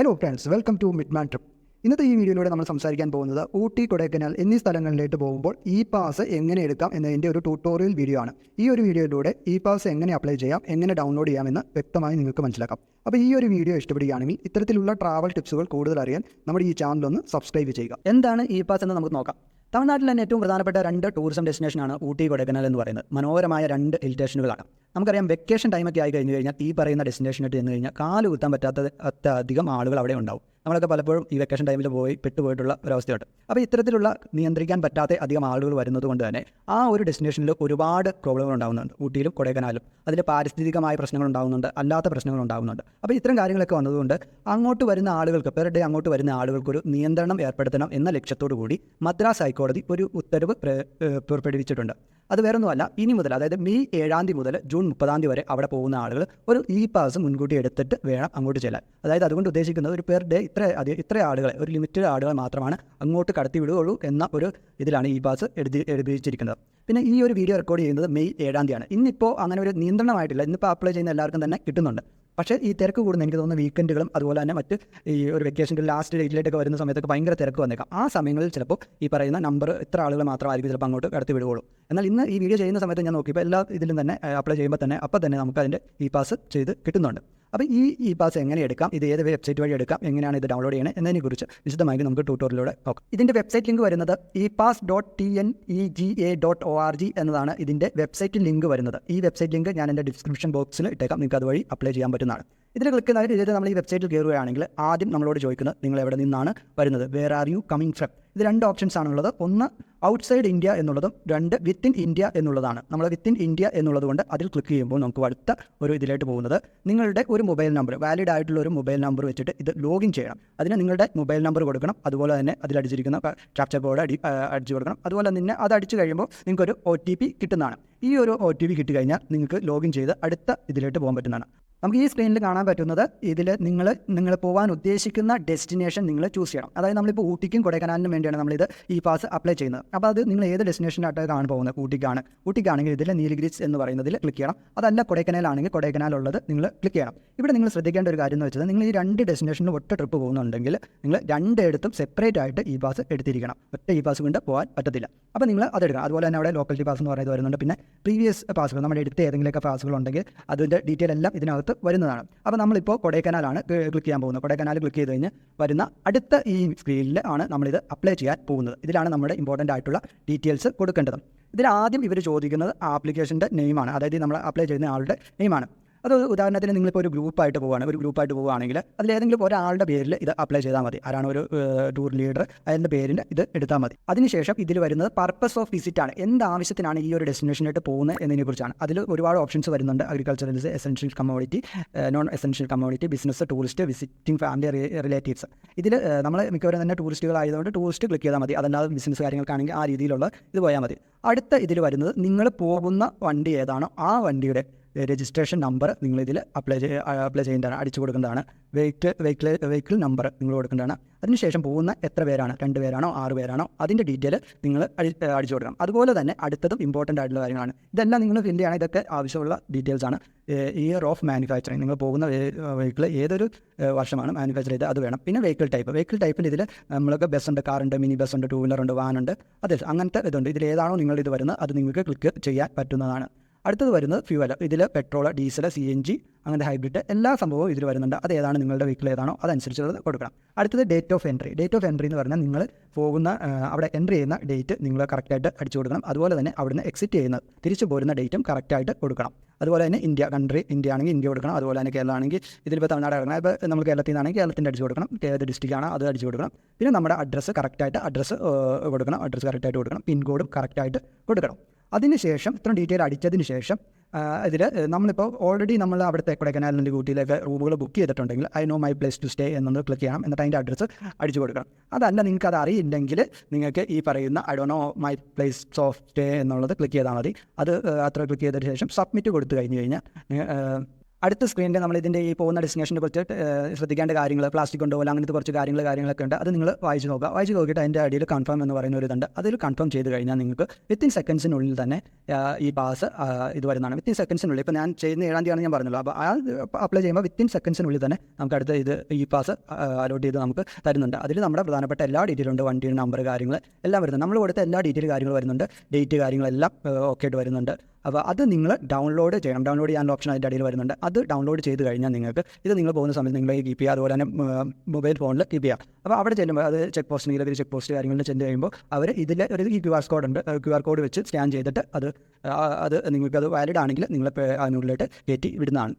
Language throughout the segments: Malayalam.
Hello friends welcome to Midman trip ഇന്നത്തെ ഈ വീഡിയോയിലൂടെ നമ്മൾ സംസാരിക്കാൻ പോകുന്നത് ഊട്ടി കൊടൈക്കനാൽ എന്നീ സ്ഥലങ്ങളിലേക്ക് പോകുമ്പോൾ ഇ പാസ് എങ്ങനെ എടുക്കാം എന്നതിന്റെ ഒരു ട്യൂട്ടോറിയൽ വീഡിയോ ആണ്. ഈ ഒരു വീഡിയോയിലൂടെ ഇ പാസ് എങ്ങനെ അപ്ലൈ ചെയ്യാം എങ്ങനെ ഡൗൺലോഡ് ചെയ്യാമെന്ന് വ്യക്തമായി നിങ്ങൾക്ക് മനസ്സിലാക്കാം. അപ്പോൾ ഈ ഒരു വീഡിയോ ഇഷ്ടപ്പെടുകയാണെങ്കിൽ ഇത്തരത്തിലുള്ള ട്രാവൽ ടിപ്സുകൾ കൂടുതൽ അറിയാൻ നമ്മുടെ ഈ ചാനൽ ഒന്ന് സബ്സ്ക്രൈബ് ചെയ്യുക. എന്താണ് ഇ പാസ് എന്ന് നമുക്ക് നോക്കാം. തമിഴ്നാട്ടിലെ ഏറ്റവും പ്രധാനപ്പെട്ട രണ്ട് ടൂറിസം ഡെസ്റ്റിനേഷനാണ് ഊട്ടി കൊടൈക്കനാൽ എന്ന് പറയുന്നത്. മനോഹരമായ രണ്ട് ഹിൽ സ്റ്റേഷനുകളാണ് നമുക്കറിയാം വെക്കേഷൻ ടൈമൊക്കെ ആയി കഴിഞ്ഞ് കഴിഞ്ഞാൽ ഈ പറയുന്ന ഡെസ്റ്റിനേഷനിട്ട് ചെന്ന് കഴിഞ്ഞാൽ കാൽ കുത്താൻ പറ്റാത്ത അത്യധികം ആളുകൾ അവിടെ ഉണ്ടാവും. നമ്മളൊക്കെ പലപ്പോഴും ഈ വെക്കേഷൻ ടൈമിൽ പോയി പെട്ടുപോയിട്ടുള്ള ഒരവസ്ഥയുണ്ട്. അപ്പോൾ ഇത്തരത്തിലുള്ള നിയന്ത്രിക്കാൻ പറ്റാത്ത അധികം ആളുകൾ വരുന്നത് കൊണ്ട് തന്നെ ആ ഒരു ഡെസ്റ്റിനേഷനിൽ ഒരുപാട് പ്രോബ്ലങ്ങൾ ഉണ്ടാകുന്നുണ്ട് ഊട്ടിയിലും കൊടൈക്കനാലും. അതിൽ പാരിസ്ഥിതികമായ പ്രശ്നങ്ങൾ ഉണ്ടാകുന്നുണ്ട് അല്ലാത്ത പ്രശ്നങ്ങൾ ഉണ്ടാകുന്നുണ്ട് അപ്പോൾ ഇത്തരം കാര്യങ്ങളൊക്കെ വന്നതുകൊണ്ട് അങ്ങോട്ട് വരുന്ന ആളുകൾക്ക് പെർ ഡേ അങ്ങോട്ട് വരുന്ന ആളുകൾക്ക് ഒരു നിയന്ത്രണം ഏർപ്പെടുത്തണം എന്ന ലക്ഷ്യത്തോടു കൂടി മദ്രാസ് ഹൈക്കോടതി ഒരു ഉത്തരവ് പുറപ്പെടുവിച്ചിട്ടുണ്ട്. അത് വേറൊന്നുമല്ല ഇനി മുതൽ അതായത് മെയ് ഏഴാം തീയതി മുതൽ ജൂൺ മുപ്പതാം തീയതി വരെ അവിടെ പോകുന്ന ആളുകൾ ഒരു ഇ പാസ് മുൻകൂട്ടി എടുത്തിട്ട് വേണം അങ്ങോട്ട് ചെല്ലാൻ. അതായത് അതുകൊണ്ട് ഉദ്ദേശിക്കുന്നത് ഒരു പെർ ഡേ ഇത്ര ഇത്ര ആളുകളെ ഒരു ലിമിറ്റഡ് ആളുകൾ മാത്രമാണ് അങ്ങോട്ട് കടത്തി വിടുകയുള്ളൂ എന്ന ഒരു ഇതിലാണ് ഇ പാസ് എഴുതി എഴുതിച്ചിരിക്കുന്നത് പിന്നെ ഈ ഒരു വീഡിയോ റെക്കോർഡ് ചെയ്യുന്നത് മെയ് ഏഴാം തീയതിയാണ്. ഇന്നിപ്പോൾ അങ്ങനെ ഒരു നിയന്ത്രണമായിട്ടില്ല. ഇന്നിപ്പോൾ അപ്ലൈ ചെയ്യുന്ന എല്ലാവർക്കും തന്നെ കിട്ടുന്നുണ്ട്. പക്ഷേ ഈ തിരക്ക് കൂടുന്ന എനിക്ക് തോന്നുന്ന വീക്കെൻഡുകളും അതുപോലെ തന്നെ മറ്റ് ഈ ഒരു വെക്കേഷന്റെ ലാസ്റ്റ് ഡേറ്റിലേക്കൊക്കെ വരുന്ന സമയത്തൊക്കെ ഭയങ്കര തിരക്ക് വന്നേക്കാം. ആ സമയങ്ങളിൽ ചിലപ്പോൾ ഈ പറയുന്ന നമ്പർ ഇത്ര ആളുകൾ മാത്രമായിരിക്കും ചിലപ്പോൾ അങ്ങോട്ട് കടത്തി വിടുകയുള്ളൂ. എന്നാൽ ഇന്ന് ഈ വീഡിയോ ചെയ്യുന്ന സമയത്ത് ഞാൻ നോക്കിയപ്പോൾ എല്ലാ ഇതിലും തന്നെ അപ്ലൈ ചെയ്യുമ്പോൾ തന്നെ അപ്പോൾ തന്നെ നമുക്ക് അതിന്റെ ഇ പാസ് ചെയ്ത് കിട്ടുന്നുണ്ട്. അപ്പോൾ ഈ ഇ പാസ് എങ്ങനെ എടുക്കാം? ഇത് ഏത് വെബ്സൈറ്റ് വഴി എടുക്കാം? എങ്ങനെയാണ് ഇത് ഡൗൺലോഡ് ചെയ്യണത് എന്നതിനെക്കുറിച്ച് വിശദമായി നമുക്ക് ട്യൂട്ടോറിയലിലൂടെ നോക്കാം. ഇതിന്റെ വെബ്സൈറ്റ് ലിങ്ക് വരുന്നത് e pass dot T N E G A dot O R G എന്നതാണ് ഇതിന്റെ വെബ്സൈറ്റ് ലിങ്ക് വരുന്നത്. ഈ വെബ്സൈറ്റ് ലിങ്ക് ഞാൻ എന്റെ ഡിസ്ക്രിപ്ഷൻ ബോക്സിൽ ഇട്ടേക്കാം. നിങ്ങൾക്ക് അതുവഴി അപ്ലൈ ചെയ്യാൻ പറ്റുന്നതാണ്. ഇതിൽ ക്ലിക്ക് ചെയ്തിട്ട് നമ്മൾ ഈ വെബ്സൈറ്റിൽ കയറുകയാണെങ്കിൽ ആദ്യം നമ്മളോട് ചോദിക്കുന്നത് നിങ്ങൾ എവിടെ നിന്നാണ് വരുന്നത്? Where are you coming from ഇത് രണ്ട് ഓപ്ഷൻസ് ആണുള്ളത്. ഒന്ന് ഔട്ട്സൈഡ് ഇന്ത്യ എന്നുള്ളതും രണ്ട് വിത്തിൻ ഇന്ത്യ എന്നുള്ളതാണ്. നമ്മൾ വിത്തിൻ ഇന്ത്യ എന്നുള്ളത് കൊണ്ട് അതിൽ ക്ലിക്ക് ചെയ്യുമ്പോൾ നമുക്ക് അടുത്ത ഒരു ഇതിലായിട്ട് പോകുന്നത് നിങ്ങളുടെ ഒരു മൊബൈൽ നമ്പർ വാലിഡ് ആയിട്ടുള്ള ഒരു മൊബൈൽ നമ്പർ വെച്ചിട്ട് ഇത് ലോഗിൻ ചെയ്യണം. അതിന് നിങ്ങളുടെ മൊബൈൽ നമ്പർ കൊടുക്കണം. അതുപോലെ തന്നെ അതിൽ അടിച്ചിരിക്കുന്ന ക്യാപ്ചർ കോഡ് അടി അടിച്ചു കൊടുക്കണം. അതുപോലെ തന്നെ അത് അടിച്ചു കഴിയുമ്പോൾ നിങ്ങൾക്കൊരു ഒ ടി പി കിട്ടുന്നതാണ്. ഈ ഒരു ഒ ടി പി കിട്ടിക്കഴിഞ്ഞാൽ നിങ്ങൾക്ക് ലോഗിൻ ചെയ്ത് അടുത്ത ഇതിലേക്ക് പോകാൻ പറ്റുന്നതാണ്. നമുക്ക് ഈ സ്ക്രീനിൽ കാണാൻ പറ്റുന്നത് ഇതിൽ നിങ്ങൾ നിങ്ങൾ പോകാൻ ഉദ്ദേശിക്കുന്ന ഡെസ്റ്റിനേഷൻ നിങ്ങൾ ചൂസ് ചെയ്യണം. അതായത് നമ്മളിപ്പോൾ ഊട്ടിക്കും കൊടൈക്കനാലിനും വേണ്ടിയാണ് നമ്മളിത് ഈ പാസ് അപ്ലൈ ചെയ്യുന്നത്. അപ്പോൾ അത് നിങ്ങൾ ഏത് ഡെസ്റ്റിനേഷനായിട്ടാണ് പോകുന്നത്? ഊട്ടിക്കാണ്. ഊട്ടിക്കാണെങ്കിൽ ഇതിൽ നീലഗിരിസ് എന്ന് പറയുന്നതിൽ ക്ലിക്ക് ചെയ്യണം. അതല്ല കൊടൈക്കനാലാണെങ്കിൽ കൊടൈക്കനാലുള്ളത് നിങ്ങൾ ക്ലിക്ക് ചെയ്യണം. ഇവിടെ നിങ്ങൾ ശ്രദ്ധിക്കേണ്ട ഒരു കാര്യം എന്ന് വെച്ചാൽ നിങ്ങൾ ഈ രണ്ട് ഡെസ്റ്റിനേഷനിൽ ഒറ്റ ട്രിപ്പ് പോകുന്നുണ്ടെങ്കിൽ നിങ്ങൾ രണ്ടിടത്തും സെപ്പറേറ്റ് ആയിട്ട് ഈ പാസ് എടുത്തിരിക്കണം. ഒറ്റ ഈ പാസ് കൊണ്ട് പോകാൻ പറ്റത്തില്ല. അപ്പോൾ നിങ്ങൾ അതെടുക്കണം അതുപോലെ തന്നെ അവിടെ ലോക്കൽറ്റി പാസ് എന്ന് പറയുന്നത് വരുന്നുണ്ട്. പിന്നെ പ്രീവിയസ് പാസുകൾ നമ്മുടെ എടുത്ത ഏതെങ്കിലുമൊക്കെ പാസുകൾ ഉണ്ടെങ്കിൽ അതിന്റെ ഡീറ്റെയിൽ എല്ലാം ഇതിനകത്ത് വരുന്നതാണ്. അപ്പോൾ നമ്മളിപ്പോൾ കൊടൈക്കനാലാണ് ക്ലിക്ക് ചെയ്യാൻ പോകുന്നത്. കൊടൈക്കനാൽ ക്ലിക്ക് ചെയ്ത് കഴിഞ്ഞ് വരുന്ന അടുത്ത ഈ സ്ക്രീനിൽ ആണ് നമ്മളിത് അപ്ലൈ ചെയ്യാൻ പോകുന്നത്. ഇതിലാണ് നമ്മുടെ ഇമ്പോർട്ടന്റ് ആയിട്ടുള്ള ഡീറ്റെയിൽസ് കൊടുക്കേണ്ടത്. ഇതിൽ ആദ്യം ഇവർ ചോദിക്കുന്നത് ആപ്ലിക്കേഷന്റെ നെയിമാണ് അതായത് നമ്മൾ അപ്ലൈ ചെയ്യുന്ന ആളുടെ നെയിമാണ് അത് ഉദാഹരണത്തിന് നിങ്ങളിപ്പോൾ ഒരു ഗ്രൂപ്പായിട്ട് പോവുകയാണ്. ഒരു ഗ്രൂപ്പായിട്ട് പോവുകയാണെങ്കിൽ അതിലേതെങ്കിലും ഒരാളുടെ പേരിൽ ഇത് അപ്ലൈ ചെയ്താൽ മതി. ആരാണ് ഒരു ടൂർ ലീഡർ അതിന്റെ പേരിൽ ഇത് എടുത്താൽ മതി. അതിനുശേഷം ഇതിൽ വരുന്നത് പർപ്പസ് ഓഫ് വിസിറ്റ് ആണ്. എന്ത് ആവശ്യത്തിനാണ് ഈ ഒരു ഡെസ്റ്റിനേഷനായിട്ട് പോകുന്നത് എന്നതിനെ കുറിച്ചാണ് അതിൽ ഒരുപാട് ഓപ്ഷൻസ് വരുന്നുണ്ട്. Agriculturals essential commodity non essential commodity business tourist visiting family relatives ഇതിൽ നമ്മൾ മിക്കവരും തന്നെ ടൂറിസ്റ്റുകളായതുകൊണ്ട് ടൂറിസ്റ്റ് ക്ലിക്ക് ചെയ്താൽ മതി. അതല്ലാതെ ബിസിനസ് കാര്യങ്ങൾക്കാണെങ്കിൽ ആ രീതിയിലുള്ള ഇത് പോയാൽ മതി. അടുത്ത ഇതിൽ വരുന്നത് നിങ്ങൾ പോകുന്ന വണ്ടി ഏതാണോ ആ വണ്ടിയുടെ രജിസ്ട്രേഷൻ നമ്പർ നിങ്ങൾ ഇതിൽ അപ്ലൈ ചെയ്യ അപ്ലൈ ചെയ്യേണ്ടതാണ് അടിച്ചു കൊടുക്കേണ്ടതാണ്. വെഹിക്കിൾ വെഹിക്കിൾ വെഹിക്കിൾ നമ്പർ നിങ്ങൾ കൊടുക്കേണ്ടതാണ്. അതിനുശേഷം പോകുന്ന എത്ര പേരാണ്? രണ്ട് പേരാണോ? ആറ് പേരാണോ? അതിന്റെ ഡീറ്റെയിൽ നിങ്ങൾ അടി അടിച്ചു കൊടുക്കണം. അതുപോലെ തന്നെ അടുത്തതും ഇമ്പോർട്ടന്റ് ആയിട്ടുള്ള കാര്യങ്ങളാണ്. ഇതെല്ലാം നിങ്ങൾ ഫില്ല് ചെയ്യണം. ഇതൊക്കെ ആവശ്യമുള്ള ഡീറ്റെയിൽസ് ആണ്. ഇയർ ഓഫ് മാനുഫാക്ചറിങ് നിങ്ങൾ പോകുന്ന വെഹിക്കിൾ ഏതൊരു വർഷമാണ് മാനുഫാക്ചർ ചെയ്ത് അത് വേണം. പിന്നെ വെഹിക്കിൾ ടൈപ്പ് വെഹിക്കിൾ ടൈപ്പിൽ ഇതിൽ നമ്മൾക്ക് ബസ് ഉണ്ട് കാറുണ്ട് മിനി ബസ് ഉണ്ട് ടൂ വാൻ ഉണ്ട് അതെ അങ്ങനത്തെ ഇതുണ്ട്. ഇതിൽ ഏതാണോ നിങ്ങൾ ഇത് വരുന്നത് അത് നിങ്ങൾക്ക് ക്ലിക്ക് ചെയ്യാൻ പറ്റുന്നതാണ്. അടുത്തത് വരുന്നത് ഫ്യൂവൽ ഇതിൽ petrol diesel C N G അങ്ങനത്തെ ഹൈബ്രിഡ് എല്ലാ സംഭവവും ഇതിൽ വരുന്നുണ്ട്. അത് ഏതാണ്? നിങ്ങളുടെ വെഹിക്കിൾ ഏതാണോ? അതനുസരിച്ചുള്ളത് കൊടുക്കണം. അടുത്തത് date of entry date of entry എന്ന് പറഞ്ഞാൽ നിങ്ങൾ പോകുന്ന അവിടെ എൻട്രി ചെയ്യുന്ന ഡേറ്റ് നിങ്ങൾ കറക്റ്റായിട്ട് അടിച്ചു കൊടുക്കണം. അതുപോലെ തന്നെ അവിടുന്ന് എക്സിറ്റ് ചെയ്യുന്ന തിരിച്ചു പോരുന്ന ഡേറ്റും കറക്റ്റായിട്ട് കൊടുക്കണം. അതുപോലെ തന്നെ ഇന്ത്യ കൺട്രി ഇന്ത്യ ആണെങ്കിൽ ഇന്ത്യ കൊടുക്കണം. അതുപോലെ തന്നെ കേരള ആണെങ്കിൽ ഇതിലിപ്പോൾ തമിഴ്നാട് ഇറങ്ങണം ഇപ്പോൾ നമ്മൾ കേരളത്തിൽ നിന്നാണെങ്കിൽ കേരളത്തിന്റെ അടിച്ചു കൊടുക്കണം. ഏത് ഡിസ്ട്രിക്റ്റ് ആണ് അത് അടിച്ചു കൊടുക്കണം. പിന്നെ നമ്മുടെ അഡ്രസ്സ് കറക്റ്റായിട്ട് അഡ്രസ്സ് കൊടുക്കണം. അഡ്രസ്സ് കറക്റ്റായിട്ട് കൊടുക്കണം. പിൻകോഡും കറക്റ്റായിട്ട് കൊടുക്കണം. അതിനുശേഷം ഇത്രയും ഡീറ്റെയിൽ അടിച്ചതിന് ശേഷം ഇതിൽ നമ്മളിപ്പോൾ ഓൾറെഡി നമ്മൾ അവിടുത്തെ കൊടൈക്കനാലിന്റെ ഊട്ടിയിലേക്ക് റൂമുകൾ ബുക്ക് ചെയ്തിട്ടുണ്ടെങ്കിൽ I know my place to stay എന്നത് ക്ലിക്ക് ചെയ്യണം. എന്നിട്ട് അതിന്റെ അഡ്രസ്സ് അടിച്ചു കൊടുക്കണം. അതല്ല നിങ്ങൾക്ക് അത് അറിയില്ലെങ്കിൽ നിങ്ങൾക്ക് ഈ പറയുന്ന I do know my place of stay എന്നുള്ളത് ക്ലിക്ക് ചെയ്താൽ മതി. അത് അത്ര ക്ലിക്ക് ചെയ്തതിന് ശേഷം സബ്മിറ്റ് കൊടുത്തു കഴിഞ്ഞ് കഴിഞ്ഞാൽ അടുത്ത സ്ക്രീനിൽ നമ്മൾ ഇതിന്റെ ഈ പോകുന്ന ഡെസ്റ്റിനേഷനെ കുറിച്ച് ശ്രദ്ധിക്കേണ്ട കാര്യങ്ങൾ പ്ലാസ്റ്റിക് കൊണ്ടുപോകല അങ്ങനത്തെ കുറച്ച് കാര്യങ്ങൾ കാര്യങ്ങളൊക്കെ ഉണ്ട്. അത് നിങ്ങൾ വായിച്ച് നോക്കുക. വായിച്ച് നോക്കിയിട്ട് അതിന്റെ അടിയിൽ കൺഫേം എന്ന് പറയുന്ന ഒരു ഇതുണ്ട്. അതിൽ കൺഫേം ചെയ്ത് കഴിഞ്ഞാൽ നിങ്ങൾക്ക് വിത്തിൻ സെക്കൻഡ്സിനുള്ളിൽ തന്നെ ഈ പാസ് ഇത് വരുന്നതാണ്. വിത്തിൻ സെക്കൻഡ്സിനുള്ളിൽ ഇപ്പോൾ ഞാൻ ചെയ്യുന്ന ഏഴാം തീയതിയാണ് ഞാൻ പറഞ്ഞല്ലോ. അപ്പോൾ ആ അപ്ലൈ ചെയ്യുമ്പോൾ വിത്തിൻ സെക്കൻഡ്സിനുള്ളിൽ തന്നെ നമുക്ക് അടുത്ത ഇത് ഈ പാസ് അലോട്ട് ചെയ്ത് നമുക്ക് തരുന്നുണ്ട്. അതിൽ നമ്മുടെ പ്രധാനപ്പെട്ട എല്ലാ ഡീറ്റെയിലും ഉണ്ട്. വണ്ടിയുടെ നമ്പർ കാര്യങ്ങൾ എല്ലാം വരുന്നുണ്ട്. നമ്മൾ കൊടുത്ത എല്ലാ ഡീറ്റെയിൽ കാര്യങ്ങൾ വരുന്നുണ്ട്. ഡേറ്റ് കാര്യങ്ങളെല്ലാം ഓക്കെ ആയിട്ട് വരുന്നുണ്ട്. അപ്പോൾ അത് നിങ്ങൾ ഡൗൺലോഡ് ചെയ്യണം. ഡൗൺലോഡ് ചെയ്യാനുള്ള ഓപ്ഷൻ അതിന്റെ അടിയിൽ വരുന്നുണ്ട്. അത് ഡൗൺലോഡ് ചെയ്ത് കഴിഞ്ഞാൽ നിങ്ങൾക്ക് ഇത് നിങ്ങൾ പോകുന്ന സമയത്ത് നിങ്ങൾ കീപ്പ് ചെയ്യുക അതുപോലെ തന്നെ മൊബൈൽ ഫോണിൽ കീപ്പ് ചെയ്യുക അപ്പോൾ അവിടെ ചെല്ലുമ്പോൾ അത് check post Nilgiri check post കാര്യങ്ങളിൽ ചെന്ന് കഴിയുമ്പോൾ അവർ ഇതിൽ ഒരു ക്യു ആർ കോഡ് ഉണ്ട്. ക്യു ആർ കോഡ് വെച്ച് സ്കാൻ ചെയ്തിട്ട് അത് അത് നിങ്ങൾക്ക് അത് വാലിഡ് ആണെങ്കിൽ നിങ്ങളെ അതിനുള്ളിലോട്ട് കയറ്റി വിടുന്നതാണ്.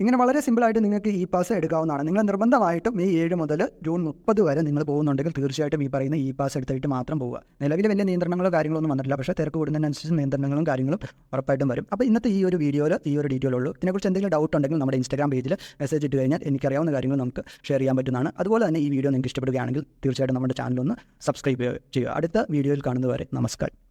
ഇങ്ങനെ വളരെ സിമ്പിളായിട്ട് നിങ്ങൾക്ക് ഇ പാസ് എടുക്കാവുന്നതാണ്. നിങ്ങൾ നിർബന്ധമായിട്ടും മെയ് ഏഴ് മുതൽ ജൂൺ മുപ്പത് വരെ നിങ്ങൾ പോകുന്നുണ്ടെങ്കിൽ തീർച്ചയായിട്ടും ഈ പറയുന്ന ഇ പാസ് എടുത്തിട്ട് മാത്രം പോവുക. നിലവിൽ വലിയ നിയന്ത്രണങ്ങളോ കാര്യങ്ങളൊന്നും വന്നിട്ടില്ല. പക്ഷേ തിരക്ക് കൂടുന്നതിനനുസരിച്ച് നിയന്ത്രണങ്ങളും കാര്യങ്ങളും ഉറപ്പായിട്ടും വരും. അപ്പോൾ ഇന്നത്തെ ഈ ഒരു വീഡിയോയിൽ ഈ ഒരു ഡീറ്റെയിൽ ഉള്ളൂ. ഇതിനെക്കുറിച്ച് എന്തെങ്കിലും ഡൗട്ട് ഉണ്ടെങ്കിൽ നമ്മുടെ ഇൻസ്റ്റാഗ്രാം പേജിൽ മെസ്സേജ് ഇട്ട് കഴിഞ്ഞാൽ എനിക്കറിയാവുന്ന കാര്യങ്ങൾ നമുക്ക് ഷെയർ ചെയ്യാൻ പറ്റുന്നതാണ്. അതുപോലെ തന്നെ ഈ വീഡിയോ നിങ്ങൾക്ക് ഇഷ്ടപ്പെടുകയാണെങ്കിൽ തീർച്ചയായിട്ടും നമ്മുടെ ചാനലൊന്ന് ഒന്ന് സബ്സ്ക്രൈബ് ചെയ്യുക. അടുത്ത വീഡിയോയിൽ കാണുന്നതുവരെ നമസ്കാരം.